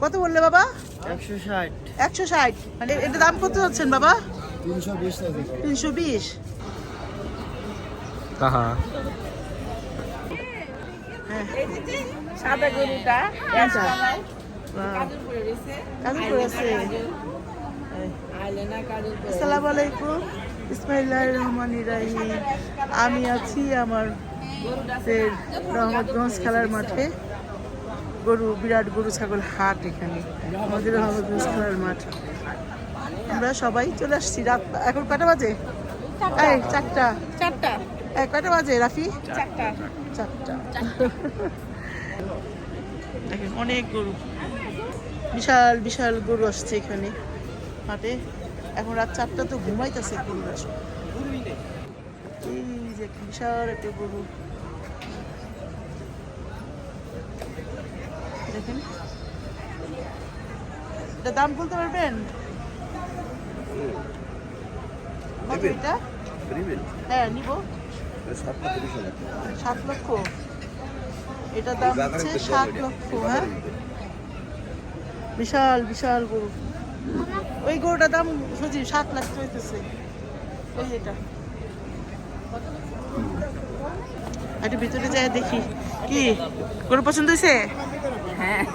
কত বললে বাবা? একশো ষাট। একশো ষাট। মানে এটা দাম কত যাচ্ছেন বাবা? তিনশো বিশ তিনশো বিশ। সাদা গরুটা আসসালামু আলাইকুম। ইসমাইল্লাহ রহমান রাহিম। আমি আছি আমার রহমতগঞ্জ খেলার মাঠে। গরু বিরাট গরু ছাগল হাট এখানে। আমাদের রহমতগঞ্জ মাঠ। আমরা সবাই চলে আসছি। রাত এখন কটা বাজে? এই চারটা। চারটা। এই কটা বাজে রাফি? চারটা। চারটা। দেখেন অনেক গরু। বিশাল বিশাল গরু আসছে এখানে হাটে এখন রাত চারটা তো ঘুমাইতেছে গরুরা সব। এই যে বিশাল একটা গরু। দেখেন। এটা দাম বলতে পারবেন? কত এটা? হ্যাঁ নিব। সাত লক্ষ এটা দাম হচ্ছে সাত লক্ষ হ্যাঁ? বিশাল বিশাল গরু। ওই গরুটার দাম সজি সাত লাখ চলতেছে ওই এটা। একটু ভিতরে যাই দেখি। কি? গরু পছন্দ হয়েছে? হ্যাঁ।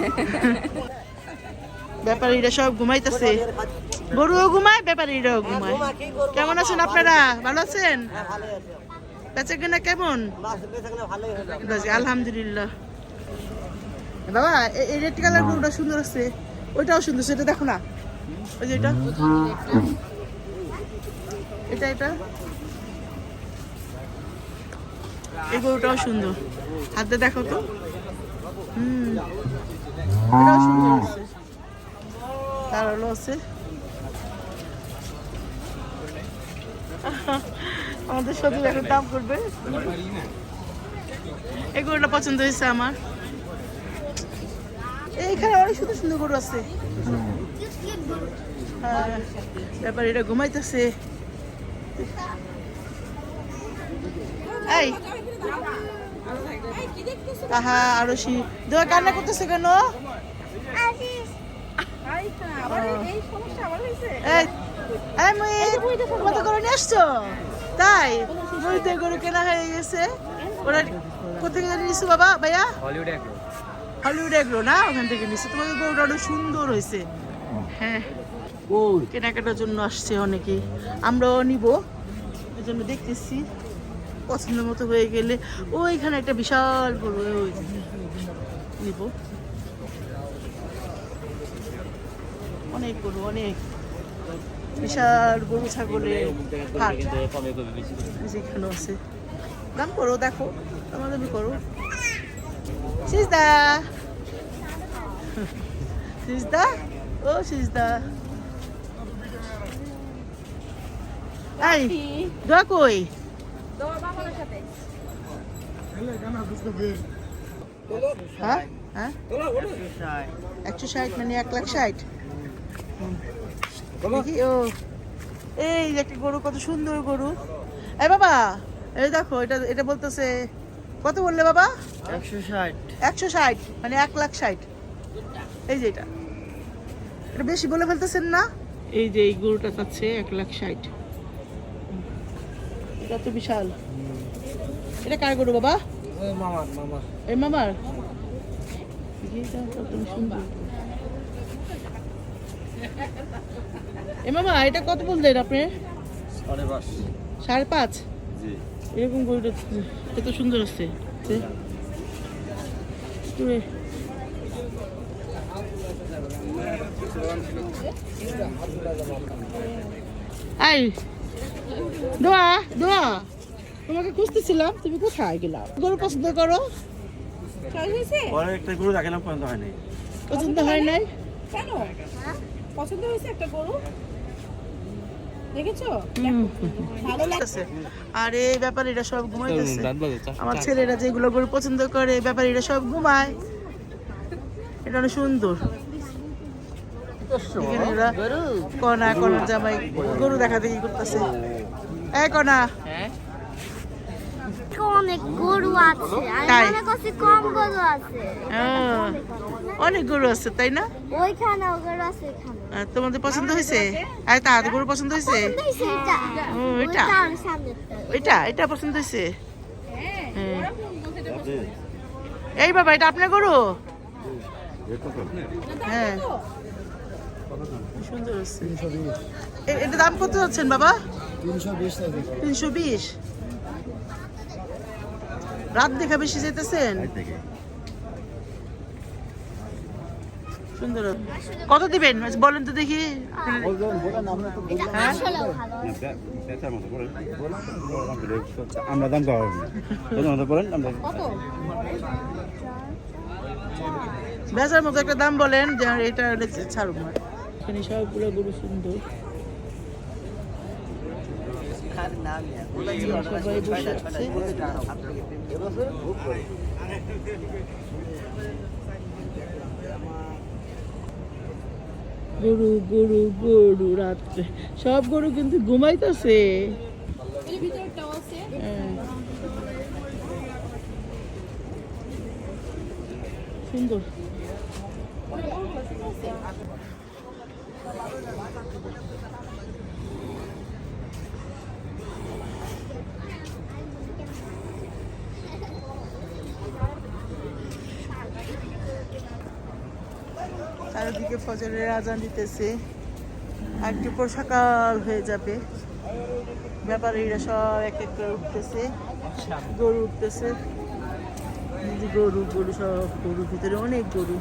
ব্যাপারীরা সব ঘুমাইতেছে। গরুও ঘুমায়, ব্যাপারীরাও ঘুমায়। কেমন আছেন আপনারা? ভালো আছেন? বেচা কেনা কেমন? আলহামদুলিল্লাহ। বাবা এই রেড কালার গরুটা সুন্দর আছে। ওইটাও সুন্দর সেটা দেখো না। ওই যে এটা। এটা এটা। এই গরুটাও সুন্দর। হাতে দেখো তো। এটাও সুন্দর আছে তার আছে আমাদের সাথে এখন দাম করবে এই গরুটা পছন্দ হয়েছে আমার এইখানে অনেক সুন্দর সুন্দর গরু আছে ব্যাপার এটা ঘুমাইতেছে এই আহা আরও সি দোয়া কান্না করতেছে কেন? কত করে নিয়ে আসছো? তাই? মুইতে গরু কেনা হয়ে গেছে। ওরা কোথেকে জানি নিছো বাবা ভাইয়া? হলিউড এগ্রো না? ওখান থেকে নিচ্ছে তোমাদের গরুটা অনেক সুন্দর হয়েছে। হ্যাঁ। কেনাকাটার জন্য আসছে অনেকেই। আমরাও নিব। এই জন্য দেখতেছি। পছন্দ মতো হয়ে গেলে ওইখানে একটা বিশাল গরু ওই নিব। অনেক গরু, অনেক। বিশাল গরু, ছাগলের হাট যেখানে আছে। দাম করো, দেখো, দাম দামি করো। সিজদা। সিজদা? ও সিজদা। এই, দোয়া কই? হ্যাঁ? হ্যাঁ? একশো ষাট মানে এক লাখ ষাট? হুম। দেখি ও এই যে একটা গরু কত সুন্দর গরু। এই বাবা এই দেখো এটা এটা বলতেছে কত বললে বাবা? একশো ষাট। একশো ষাট মানে এক লাখ ষাট। এই যে এটা। এটা বেশি বলে ফেলতেছেন না? এই যে এই গরুটা চাচ্ছে এক লাখ ষাট। এটা তো বিশাল। এটা কার গরু বাবা? মামার মামার। এই মামার? এ মামা এটা কত বললেন আপনি? সাড়ে পাঁচ। সাড়ে পাঁচ? এরকম গরুটা কত সুন্দর আছে তুই। আই দোয়া দোয়া। তোমাকে খুঁজতেছিলাম তুমি কোথায় গেলাম? গরু পছন্দ করো? পছন্দ হয় নাই। কেন? পছন্দ হয়েছে একটা গরু? আর এই ব্যাপারীরা সব ঘুমাইতেছে। আমার ছেলেরা যেগুলো গরু পছন্দ করে ব্যাপারীরা সব ঘুমায়। এটা অনেক সুন্দর। এখানে কনা কনা জামাই গরু দেখা দেখি করতেছে। এই কনা। অনেক গরু আছে আমি তাই? মনে কম গরু আছে। অনেক গরু আছে তাই না? ওইখানেও গরু আছে এখানে তোমাদের পছন্দ হয়েছে? আর তার গরু পছন্দ হয়েছে? এটা। এটা? এটা? এটা পছন্দ হয়েছে? হ্যাঁ। এই বাবা এটা আপনার গরু? হ্যাঁ। সুন্দর আছে এটা দাম কত যাচ্ছেন বাবা? তিনশো বিশ। রাত দেখা বেশি যেতেছেন সুন্দর। কত দিবেন? বলেন তো দেখি। হ্যাঁ? আমরা দাম বলেন বেচার মতো একটা দাম বলেন যে এটা হলে ছাড়ুক না এখানে সবগুলো গরু সুন্দর সবাই বসে আছে গরু গরু গরু রাত্রে সব গরু কিন্তু ঘুমাইতেছে হ্যাঁ। সুন্দর চারিদিকে ফজরের আজান দিতেছে। একটু পর সকাল হয়ে যাবে। ব্যাপারীরা সব এক এক করে উঠতেছে। গরু উঠতেছে। গরু গরু সব গরুর ভিতরে অনেক গরু।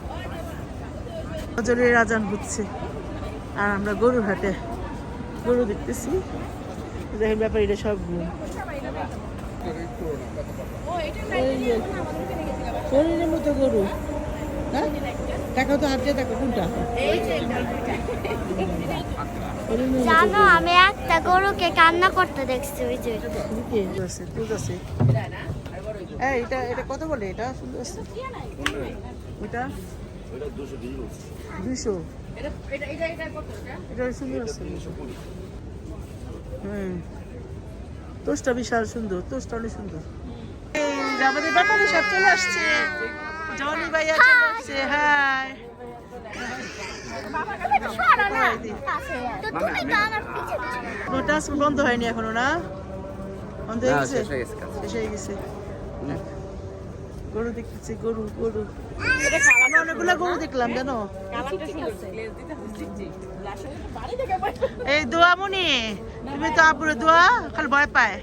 ফজরের আজান হচ্ছে। আর আমরা গরুর হাটে গরু দেখতেছি। দেখেন ও এটা সব যে শরীরের মতো গরু। হ্যাঁ? দেখো তো হাতে দেখো কোনটা? জানো আমি একটা গরুকে কান্না করতে দেখছি ওই যে। এটা এটা কত বলে? এটা? সুন্দর আছে ওটা দুশো এটা এটা এটা এটা কত? এটা? এটা সুন্দর আছে। হুম। তোষটা বিশাল সুন্দর তোষটা অনেক সুন্দর। আমাদের ব্যাপারে সব চলে আসছে। জনি ভাইয়া চলে আসছে বন্ধ হয়নি এখনও না? বন্ধ হয়ে গেছে? শেষ হয়ে গেছে গরু দেখতেছি, গরু গরু। অনেকগুলো গরু দেখলাম, জানো? এই দোয়া মনি, তুমি তো আপুরে দোয়া, খালি ভয় পায়।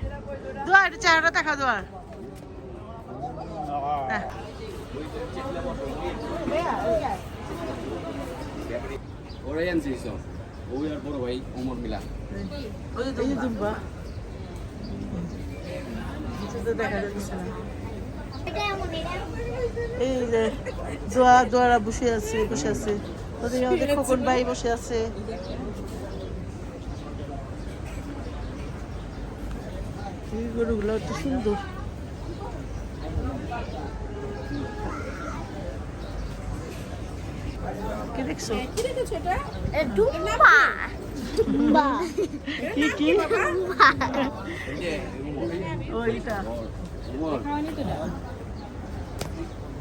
দোয়া, এটা চেহারাটা দেখা হ্যাঁ। ওরাই দেখা যাচ্ছে না। এই যে দোয়া দোয়ারা বসে আছে বসে আছে ওদিকে আমাদের খোকন ভাই বসে আছে এই গরুগুলো তো সুন্দর কি দেখছ কি রেখেছো এটা ডুম্বা ডুম্বা কি কি ওইটা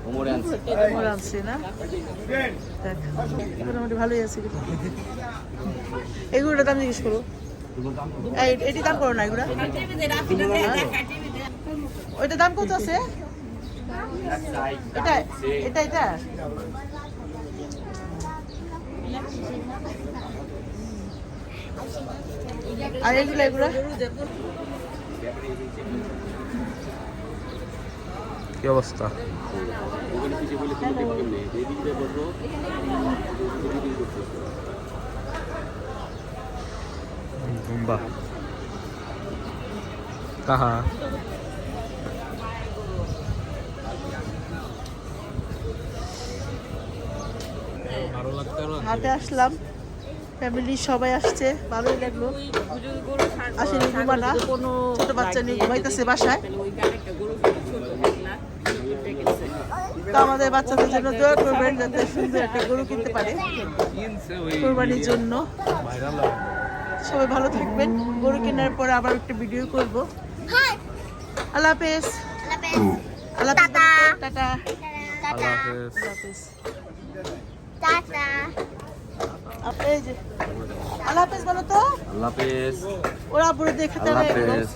না মোটামুটি ভালোই আছে। এগুলোর দাম জিজ্ঞেস করো। এটি দাম করো না, এগুলো? ওইটা দাম কত আছে? এটা এটা এটা? আর এগুলো এগুলো কি অবস্থা ওখানে পিছিয়ে বলে তুমি দেখবে কেমনে এদিক দিয়ে বসবো গুম্বা কাহা? আসলাম। ফ্যামিলি সবাই আসছে, ভালোই লাগল। আসেনি ঘুমানা, ছোট বাচ্চা নিয়ে ঘুমাইতেছে বাসায়। তো আমাদের বাচ্চাদের জন্য দোয়া করবেন যাতে সুন্দর একটা গরু কিনতে পারে। কোরবানির জন্য। সবাই ভালো থাকবেন। গরু কেনার পরে আবার একটা ভিডিও করব। আল্লাহ হাফেজ। আল্লাহ টাটা। টাটা। টাটা। আল্লাহ হাফেজ। আল্লাহ টাটা। আল্লাহ হাফেজ। বলো তো। আল্লাহ হাফেজ। ওরা পুরো দেখে তারা হাফেজ।